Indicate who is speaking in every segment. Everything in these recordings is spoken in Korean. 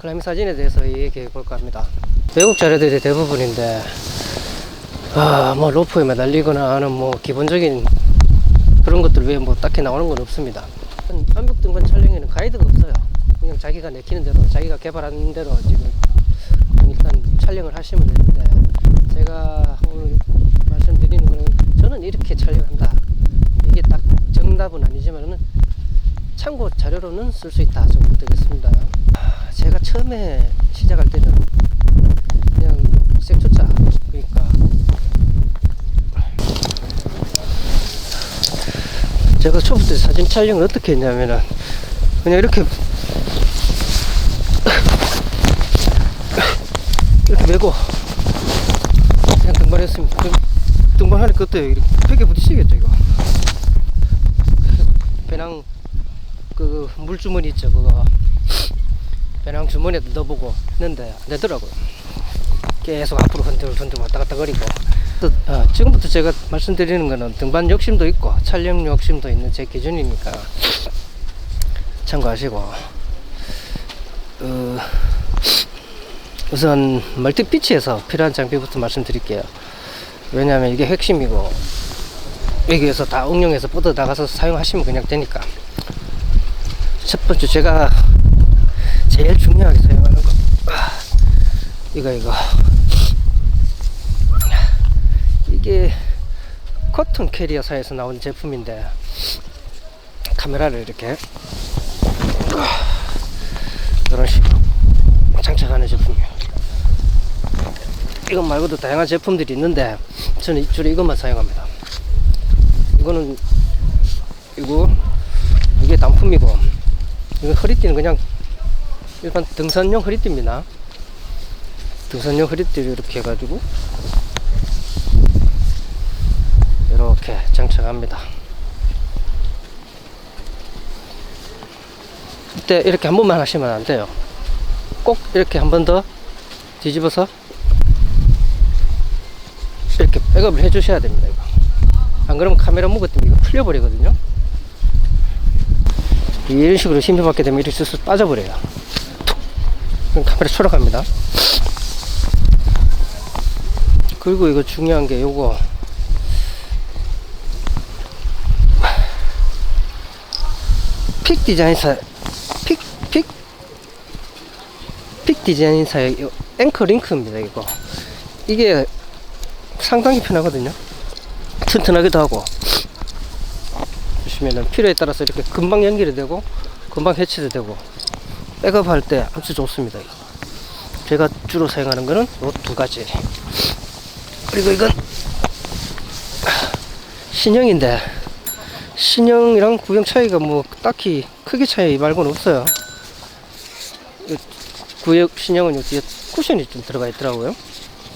Speaker 1: 클라이밍 사진에 대해서 얘기해 볼까 합니다. 외국 자료들이 대부분인데, 아, 뭐 로프에 매달리거나 하는 뭐 기본적인 그런 것들 외에 뭐 딱히 나오는 건 없습니다. 암벽 등반 촬영에는 가이드가 없어요. 그냥 자기가 내키는 대로, 자기가 개발한 대로 지금 일단 촬영을 하시면 되는데, 제가 오늘 말씀드리는 거는 저는 이렇게 촬영한다. 이게 딱 정답은 아니지만은 참고 자료로는 쓸 수 있다 정도 되겠습니다. 아, 제가 처음에 시작할 때는 그냥 생초차 그러니까 제가 초부터 사진 촬영을 어떻게 했냐면은 그냥 이렇게 이렇게 메고 그냥 등반했습니다. 등- 등반하니까 어때요? 이렇게 벽에 부딪히겠죠 이거. 배낭 그 물주머니 있죠 그거 배낭 주머니에 넣어보고 했는데 안 되더라고요. 계속 앞으로 흔들 흔들 왔다 갔다 거리고. 또, 어, 지금부터 제가 말씀드리는 거는 등반 욕심도 있고 촬영 욕심도 있는 제 기준이니까 참고하시고. 어, 우선 멀티피치에서 필요한 장비부터 말씀드릴게요. 왜냐하면 이게 핵심이고 여기에서 다 응용해서 뻗어 나가서 사용하시면 그냥 되니까. 첫 번째 제가 제일 중요하게 사용하는 거. 아, 이거 이거. 이게 커튼 캐리어사에서 나온 제품인데 카메라를 이렇게 이런 식으로 장착하는 제품이에요. 이것 말고도 다양한 제품들이 있는데 저는 주로 이것만 사용합니다. 이거는 이거 이게 단품이고 이거 허리띠는 그냥 일반 등산용 허리띠입니다. 등산용 허리띠를 이렇게 해가지고 이렇게 장착합니다. 이때 이렇게 한 번만 하시면 안 돼요. 꼭 이렇게 한 번 더 뒤집어서 이렇게 백업을 해 주셔야 됩니다 이거. 안 그러면 카메라 때문에 이거 풀려버리거든요. 이런 식으로 힘을 받게 되면 이렇게 쑥 빠져버려요 카메라 추락합니다. 그리고 이거 중요한 게 요거. 픽 디자인사 픽, 픽, 픽 디자인사의 요 앵커 링크입니다 이거. 이게 상당히 편하거든요. 튼튼하기도 하고. 보시면은 필요에 따라서 이렇게 금방 연결이 되고 금방 해치도 되고 백업할 때 아주 좋습니다 이거. 제가 주로 사용하는 거는 이 두 가지 그리고 이건 신형인데 신형이랑 구형 차이가 뭐 딱히 크게 차이 말고는 없어요 이 구형 신형은 요 뒤에 쿠션이 좀 들어가 있더라고요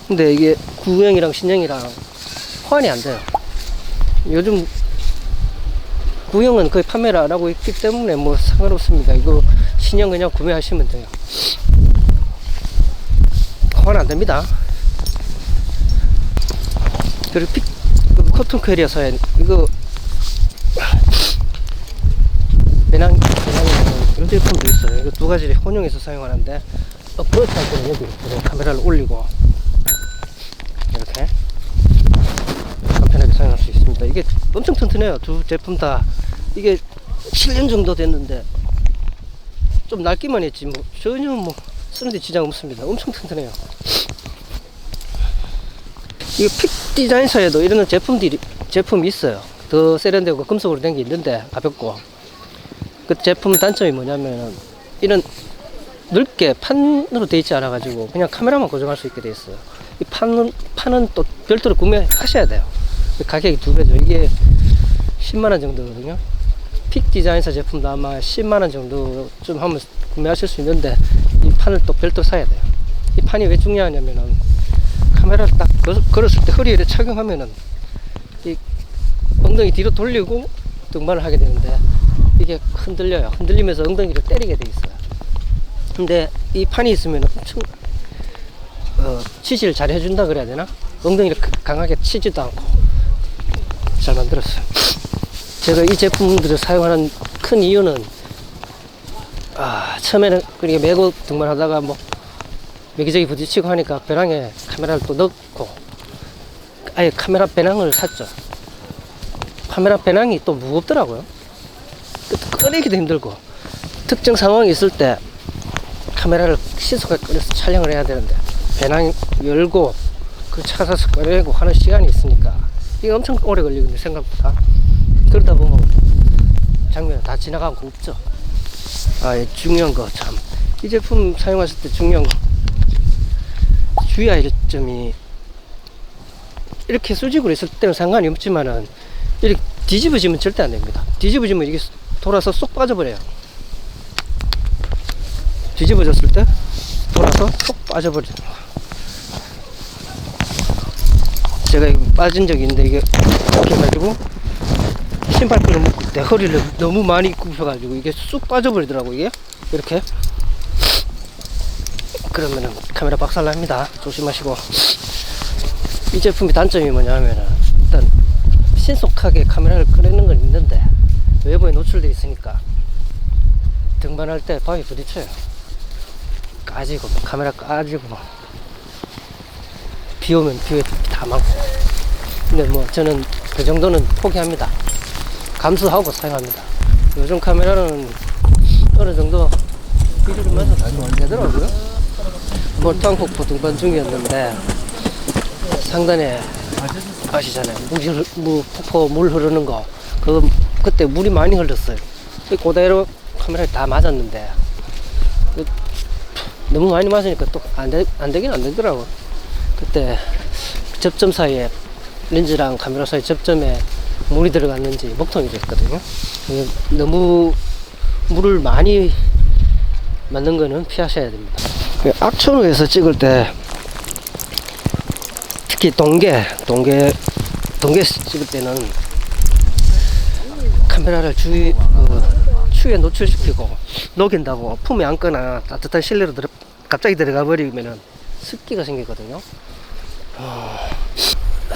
Speaker 1: 근데 이게 구형이랑 신형이랑 호환이 안 돼요 요즘 구형은 거의 판매를 안 하고 있기 때문에 뭐 상관없습니다. 이거 신형 그냥 구매하시면 돼요. 호환 안 됩니다. 그리고 픽, 그 커튼 캐리어서에 이거 배낭, 배낭에 이런 제품도 있어요. 이거 두 가지를 혼용해서 사용하는데 어프로치 할 때는 여기 카메라를 올리고 이렇게 간편하게 사용할 수 있습니다. 이게 엄청 튼튼해요. 두 제품 다 이게 7년 정도 됐는데 좀 낡기만 했지 뭐 전혀 뭐 쓰는데 지장 없습니다. 엄청 튼튼해요. 이 픽 디자인사에도 이런 제품들이 제품이 있어요. 더 세련되고 금속으로 된 게 있는데 가볍고 그 제품 단점이 뭐냐면은 이런 넓게 판으로 되어 있지 않아 가지고 그냥 카메라만 고정할 수 있게 돼 있어요. 이 판은 판은 또 별도로 구매하셔야 돼요. 가격이 두 배죠. 이게 10만 원 정도거든요. 픽 디자인사 제품도 아마 10만 원 정도 좀 하면 구매하실 수 있는데 이 판을 또 별도 사야 돼요. 이 판이 왜 중요하냐면은 카메라를 딱 걸- 걸었을 때 허리에 착용하면은 이 엉덩이 뒤로 돌리고 등반을 하게 되는데 이게 흔들려요. 흔들리면서 엉덩이를 때리게 돼 있어요. 근데 이 판이 있으면 엄청 어, 치지를 잘 해준다 그래야 되나? 엉덩이를 그- 강하게 치지도 않고 잘 만들었어요. 제가 이 제품들을 사용하는 큰 이유는 아 처음에는 그렇게 메고 등반하다가 뭐 여기저기 부딪히고 하니까 배낭에 카메라를 또 넣고 아예 카메라 배낭을 샀죠. 카메라 배낭이 또 무겁더라고요. 또 꺼내기도 힘들고 특정 상황이 있을 때 카메라를 신속하게 꺼내서 촬영을 해야 되는데 배낭 열고 그 찾아서 꺼내고 하는 시간이 있으니까 이게 엄청 오래 걸리거든요 생각보다 그러다 보면 장면 다 지나가고 없죠. 아 예, 중요한 거 참. 이 제품 사용하실 때 중요한 거. 주의할 점이 이렇게 수직으로 있을 때는 상관이 없지만은 이렇게 뒤집어지면 절대 안 됩니다. 뒤집어지면 이게 돌아서 쏙 빠져버려요. 뒤집어졌을 때 돌아서 쏙 거야. 제가 빠진 적이 있는데 이게 이렇게 해가지고 신발끈을 묶고 내 허리를 너무 많이 굽혀가지고 이게 쑥 빠져버리더라고 이게? 이렇게. 그러면은 카메라 박살납니다. 조심하시고. 이 제품의 단점이 뭐냐면은 일단 신속하게 카메라를 꺼내는 건 있는데 외부에 노출돼 있으니까 등반할 때 바위 부딪혀요. 까지고 뭐 카메라 까지고. 뭐. 비 오면 비 오에 다 많고. 근데 뭐 저는 그 정도는 포기합니다 감수하고 사용합니다. 요즘 카메라는 어느 정도 비를 맞아 다안 되더라고요. 몰탕폭포 등반 중이었는데 상단에 아시잖아요 물, 무, 폭포 물 흐르는 거 그, 그때 물이 많이 흘렀어요. 그대로 카메라에 다 맞았는데 그 너무 많이 맞으니까 또안 되, 안 되긴 안 되더라고. 그때 접점 사이에 렌즈랑 카메라 사이 접점에 물이 들어갔는지 목통이 됐거든요. 너무 물을 많이 맞는 거는 피하셔야 됩니다. 그 악천후에서 찍을 때 특히 동계, 동계, 동계 찍을 때는 카메라를 주의, 그, 추위에 노출시키고 녹인다고 품에 안거나 따뜻한 실내로 들어, 갑자기 들어가 버리면은 습기가 생기거든요. 어,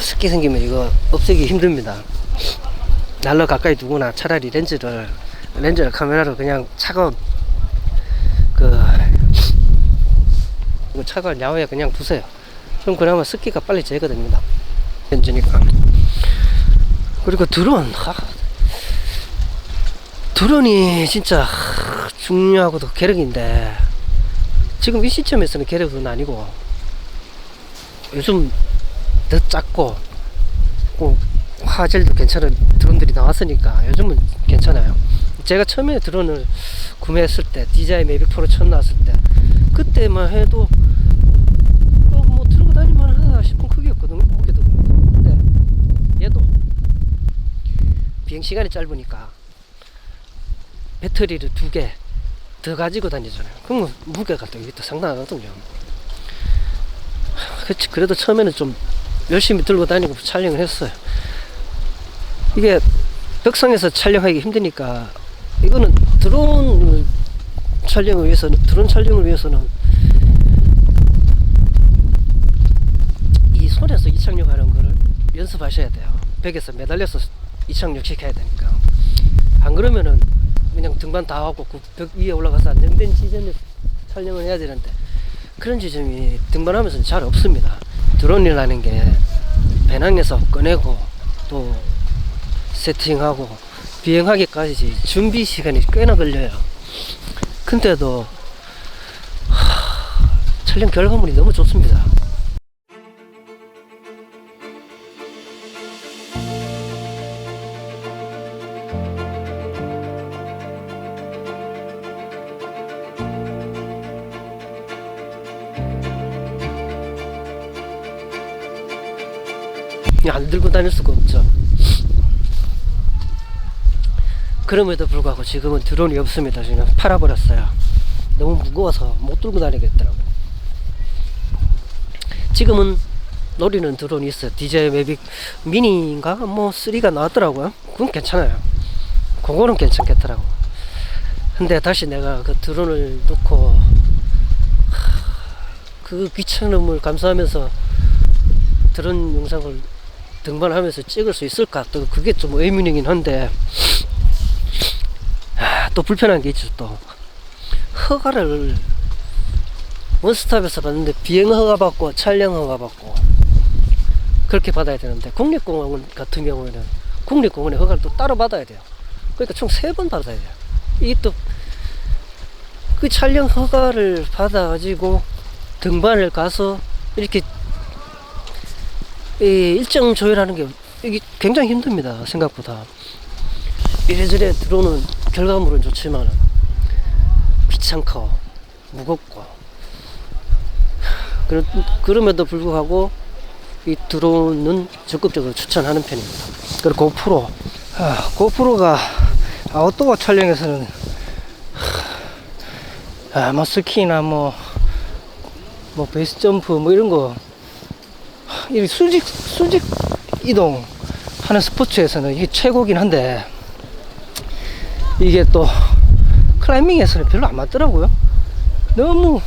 Speaker 1: 습기 생기면 이거 없애기 힘듭니다. 날로 가까이 두거나 차라리 렌즈를 렌즈를 카메라로 그냥 차가운 그 이거 차가운 야외에 그냥 두세요. 그럼 그나마 습기가 빨리 제거됩니다. 렌즈니까. 그리고 드론 하, 드론이 진짜 하, 중요하고도 계력인데 지금 이 시점에서는 계력은 아니고 요즘 더 작고 꼭 화질도 괜찮은 드론들이 나왔으니까 요즘은 괜찮아요. 제가 처음에 드론을 구매했을 때 DJI 매빅 프로 처음 나왔을 때 그때만 해도 어, 뭐 들고 다닐만 하다 싶은 크기였거든요. 무게도 그렇고 근데 얘도 비행 시간이 짧으니까 배터리를 두 개 더 가지고 다니잖아요. 그러면 무게가 또 이게 또 상당하거든요. 그치, 그래도 처음에는 좀 열심히 들고 다니고 촬영을 했어요. 이게 벽상에서 촬영하기 힘드니까 이거는 드론 촬영을 위해서는 드론 촬영을 위해서는 이 손에서 이착륙하는 거를 연습하셔야 돼요. 벽에서 매달려서 이착륙 시켜야 되니까. 안 그러면은 그냥 등반 다 하고 그벽 위에 올라가서 안정된 지점에 촬영을 해야 되는데 그런 지점이 등반하면서 잘 없습니다. 드론이라는 게 배낭에서 꺼내고 또 세팅하고 비행하기까지 준비 시간이 꽤나 걸려요. 근데도 하, 촬영 결과물이 너무 좋습니다. 안 들고 다닐 수가 없죠. 그럼에도 불구하고 지금은 드론이 없습니다. 지금 팔아버렸어요. 너무 무거워서 못 들고 다니겠더라고. 지금은 노리는 드론이 있어요. DJI 매빅 미니인가 뭐 3가 나왔더라고요. 그건 괜찮아요. 그거는 괜찮겠더라고. 근데 다시 내가 그 드론을 놓고 하, 그 귀찮음을 감수하면서 드론 영상을 등반하면서 찍을 수 있을까? 또 그게 좀 의문이긴 한데 하, 또 불편한 게 있죠 또 허가를 원스톱에서 받는데 비행 허가 받고 촬영 허가 받고 그렇게 받아야 되는데 국립공원 같은 경우에는 국립공원의 허가를 또 따로 받아야 돼요. 그러니까 총 세 번 받아야 돼요. 이게 또 그 촬영 허가를 받아 가지고 등반을 가서 이렇게 이 일정 조율하는 게 이게 굉장히 힘듭니다. 생각보다. 이래저래 들어오는 결과물은 좋지만 귀찮고 무겁고 그럼에도 불구하고 이 드론은 적극적으로 추천하는 편입니다. 그리고 고프로 아, 고프로가 아웃도어 촬영에서는 아, 뭐 스키나 뭐, 뭐 베이스 점프 뭐 이런 거 이 수직 수직 이동 하는 스포츠에서는 이게 최고긴 한데 이게 또 클라이밍에서는 별로 안 맞더라고요. 너무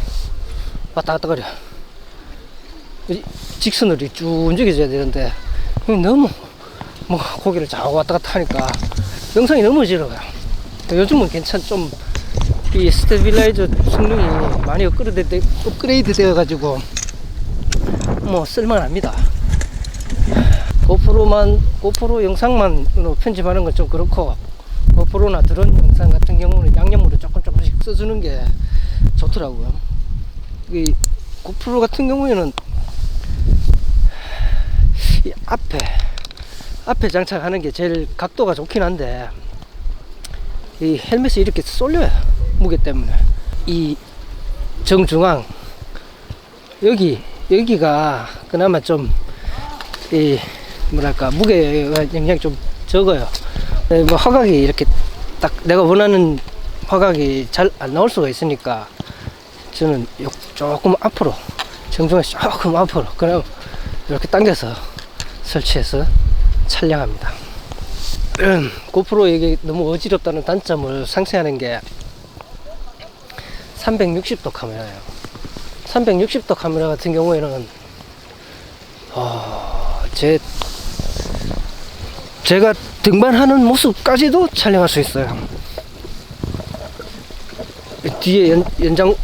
Speaker 1: 왔다 갔다 거려. 이 직선으로 쭉 움직여줘야 되는데 너무 뭐 고개를 자고 왔다 갔다 하니까 영상이 너무 지루해요. 요즘은 괜찮 좀 이 스테빌라이저 성능이 많이 업그레이드, 되- 업그레이드 되어가지고 뭐 쓸만합니다. 고프로만 고프로 영상만으로 편집하는 건 좀 그렇고 고프로나 드론 영상 같은 경우는 양념으로 조금 조금씩 써주는 게 좋더라고요. 이 고프로 같은 경우에는 이 앞에 앞에 장착하는 게 제일 각도가 좋긴 한데 이 헬멧이 이렇게 쏠려요 무게 때문에 이 정중앙 여기 여기가 그나마 좀 이 뭐랄까 무게가 영향이 좀 적어요. 네, 뭐 화각이 이렇게 딱 내가 원하는 화각이 잘 안 나올 수가 있으니까 저는 요- 조금 앞으로 정중앙 조금 앞으로 그냥 이렇게 당겨서 설치해서 촬영합니다. 음, 고프로 이게 너무 어지럽다는 단점을 상쇄하는 게 360도 카메라예요. 360도 카메라 같은 경우에는 어, 제 제가 등반하는 모습까지도 촬영할 수 있어요. 뒤에 연, 연장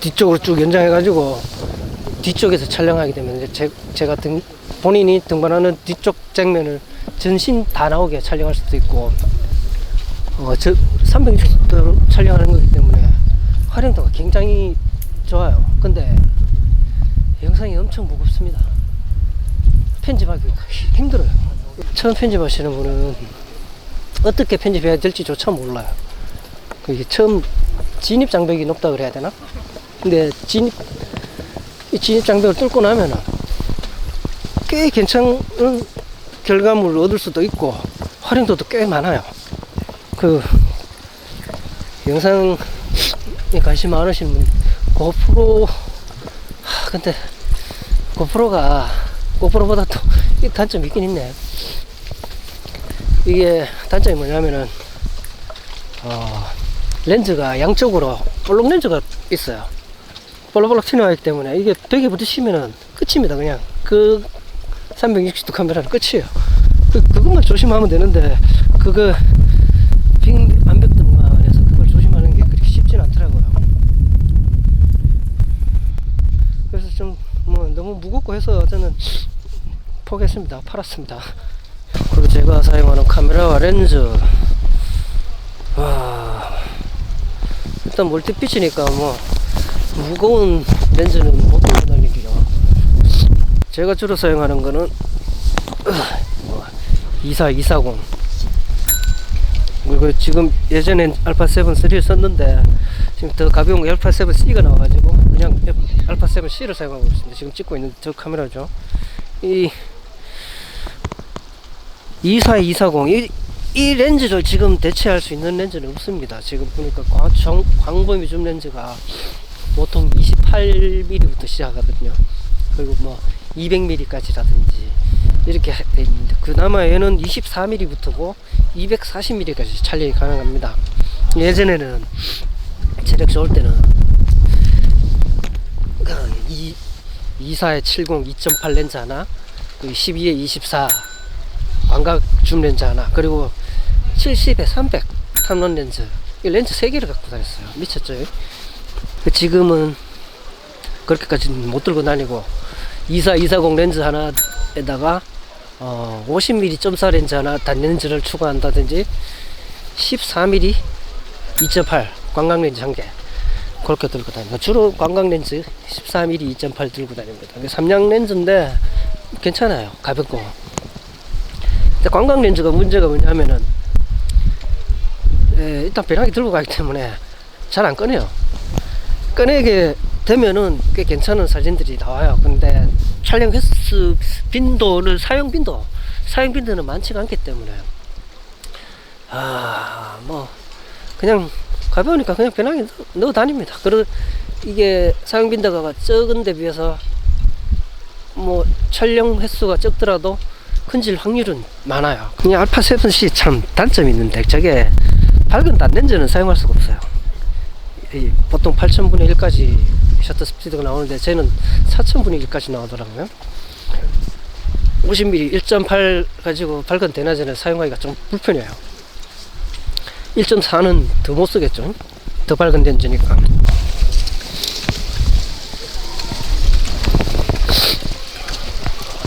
Speaker 1: 뒤쪽으로 쭉 연장해가지고 뒤쪽에서 촬영하게 되면 이제 제, 제가 등 본인이 등반하는 뒤쪽 장면을 전신 다 나오게 촬영할 수도 있고 어, 저 360도 촬영하는 거기 때문에 활용도가 굉장히 좋아요. 근데 영상이 엄청 무겁습니다. 편집하기 힘들어요. 처음 편집하시는 분은 어떻게 편집해야 될지조차 몰라요. 그게 처음 진입 장벽이 높다 그래야 되나? 근데 진입 이 진입 장벽을 뚫고 나면은 꽤 괜찮은 결과물을 얻을 수도 있고 활용도도 꽤 많아요. 그 영상에 관심 많으신 분 고프로 하, 근데 고프로가 고프로보다 또이 단점이 있긴 있네. 이게 단점이 뭐냐면은 어, 렌즈가 양쪽으로 볼록 렌즈가 있어요. 볼록볼록 튀어나가기 때문에 이게 벽에 부딪히면은 끝입니다. 그냥 그 360도 카메라는 끝이에요. 그, 그것만 조심하면 되는데 그거 빙 암벽등만 해서 그걸 조심하는 게 그렇게 쉽진 않더라고요. 그래서 좀 뭐 너무 무겁고 해서 저는 포기했습니다. 팔았습니다. 그리고 제가 사용하는 카메라와 렌즈 와 일단 멀티피치니까 뭐 무거운 렌즈는 못 들고 다니기요. 제가 주로 사용하는 거는 뭐, 24, 240 그리고 지금 예전엔 알파 7 3를 썼는데 지금 더 가벼운 거 알파 7 C가 나와가지고 그냥 알파 7 C를 사용하고 있습니다. 지금 찍고 있는 저 카메라죠. 이 24, 240 이, 이 렌즈를 지금 대체할 수 있는 렌즈는 없습니다. 지금 보니까 광, 정, 광범위 줌 렌즈가 보통 28mm부터 시작하거든요. 그리고 뭐 200mm까지라든지 이렇게 돼 있는데 그나마 얘는 24mm부터고 240mm까지 촬영이 가능합니다. 예전에는 체력 좋을 때는 그이 24에 70 2.8 렌즈 하나, 그 12에 24 광각 줌 렌즈 하나, 그리고 70에 300 탐론 렌즈 이 렌즈 3개를 갖고 다녔어요. 미쳤죠? 그 지금은 그렇게까지 못 들고 다니고 24, 240 렌즈 하나에다가 어, 50mm 점사 렌즈 하나 단렌즈를 추가한다든지 14mm 2.8 관광 렌즈 한 개 그렇게 들고 다닙니다. 주로 관광 렌즈 14mm 2.8 들고 다닙니다. 이게 삼양 렌즈인데 괜찮아요. 가볍고. 관광 렌즈가 문제가 뭐냐면은 예, 일단 배낭이 들고 가기 때문에 잘 안 꺼내요. 꺼내게 되면은 꽤 괜찮은 사진들이 나와요. 근데 촬영 횟수 빈도는 사용 빈도 사용 빈도는 많지가 않기 때문에 아 뭐 그냥 가벼우니까 그냥 넣- 넣어 다닙니다. 그리고 이게 사용 빈도가 적은 데 비해서 뭐 촬영 횟수가 적더라도 큰질 확률은 많아요. 그냥 알파 7C 참 단점이 있는데 저게 밝은 단렌즈는 사용할 수가 없어요. 이 보통 8,000분의 1까지 셔터 스피드가 나오는데 쟤는 4,000분의 1까지 나오더라고요. 50mm 1.8 가지고 밝은 대낮에는 사용하기가 좀 불편해요. 1.4는 더 못 쓰겠죠. 더 밝은 렌즈니까.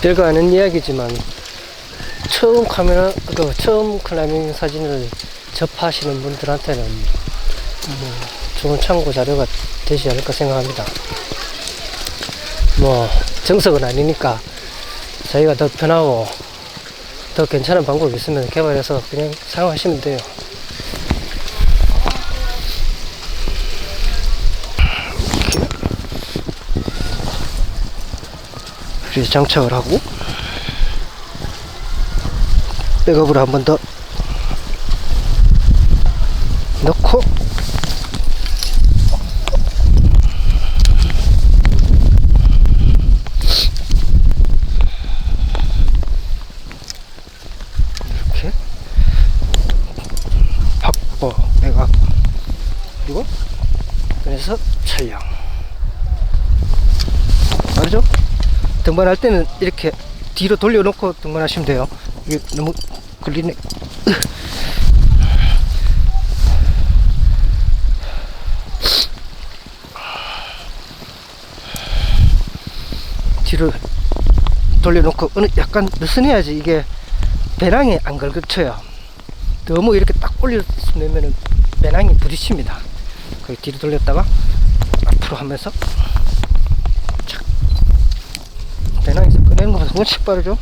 Speaker 1: 별거 아닌 이야기지만 처음 카메라 그 처음 클라이밍 사진을 접하시는 분들한테는 뭐 좋은 참고 자료가 되지 않을까 생각합니다. 뭐 정석은 아니니까 저희가 더 편하고 더 괜찮은 방법이 있으면 개발해서 그냥 사용하시면 돼요. 이렇게 장착을 하고 백업을 한번 더 넣고 이렇게 확보 백업 그리고 그래서 촬영 알죠? 등반할 때는 이렇게 뒤로 돌려놓고 등반하시면 돼요. 이게 너무 걸리네. 뒤로 돌려놓고 어느 약간 느슨해야지 이게 배낭에 안 걸쳐요. 너무 이렇게 딱 올려내면은 배낭이 부딪힙니다. 그 뒤로 돌렸다가 앞으로 하면서 배낭에서 꺼내는 것보다 훨씬 빠르죠?